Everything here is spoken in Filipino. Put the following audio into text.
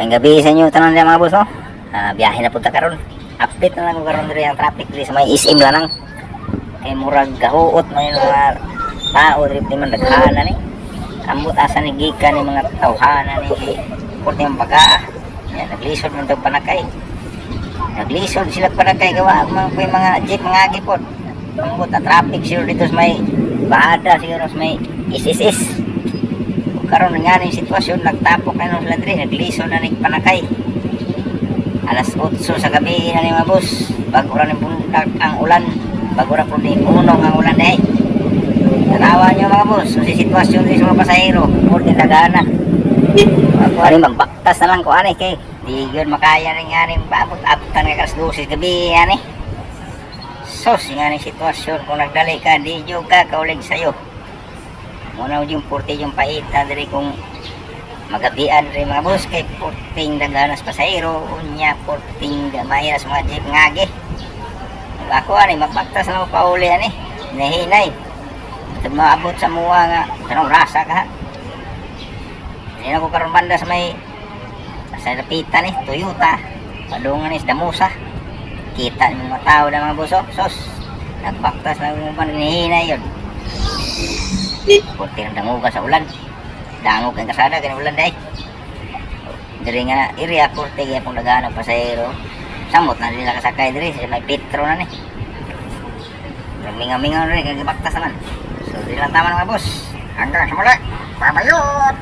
May gabi sa inyo tanan niya mga boss no. Ah, biyahe na punta karon. Update na lang ko karon diri ang traffic diri sa may SM lang. Kay murag gahuot yung mga tao diri di man daghana ni. Ambot asa ni gikan ni mga tawhana ni kurti ang baga. Yan naglisod man tong panakay. Naglisod sila panakay gawa mga may mga jeep mga agipod. Ambot ang traffic siguro dito sa may bahada siguro sa may ISIS karon nga yung sitwasyon nagtapok na nung sila diri nagliso na ning panakay. Alas 8 sa gabi na ni mga boss bago ra ni bundak ang ulan bago ra unong ang ulan eh. Tanawa nyo mga boss so si sitwasyon diri sa mga pasahero more din dagana ako ani magbaktas na lang ko ani kay di gyud makaya ring ani babot abtan nga kalas 12 gabi ani sos nga ni sitwasyon kung nagdali ka di jud ka kaulig sayo Muna yung porte yung paita diri kung magabian diri mga boss kay porting daganas pasahero unya porting gamay sa mga jeep ngagi. Ako ani mapaktas na pauli ani. Nahinay. Maabot sa muwa nga tanong rasa ka. Hindi na ko karon banda sa may sa lapitan ni Toyota. Padungan ni sa Damusa. Kita ng mga tao na mga boss oh. sos. Nagpaktas na mo pa nahinay yun. Kunti ng danguga sa ulan. Dangog ang kasada, ganun ulan dahil. Diri nga, area kurte kaya kung naghanap pasahero. Samot na nila kasakay diri, sa may petro na ni. Mingaw-mingaw rin, kagibaktas naman. So, diri lang tama mga boss. Hanggang sa muli. Babayot!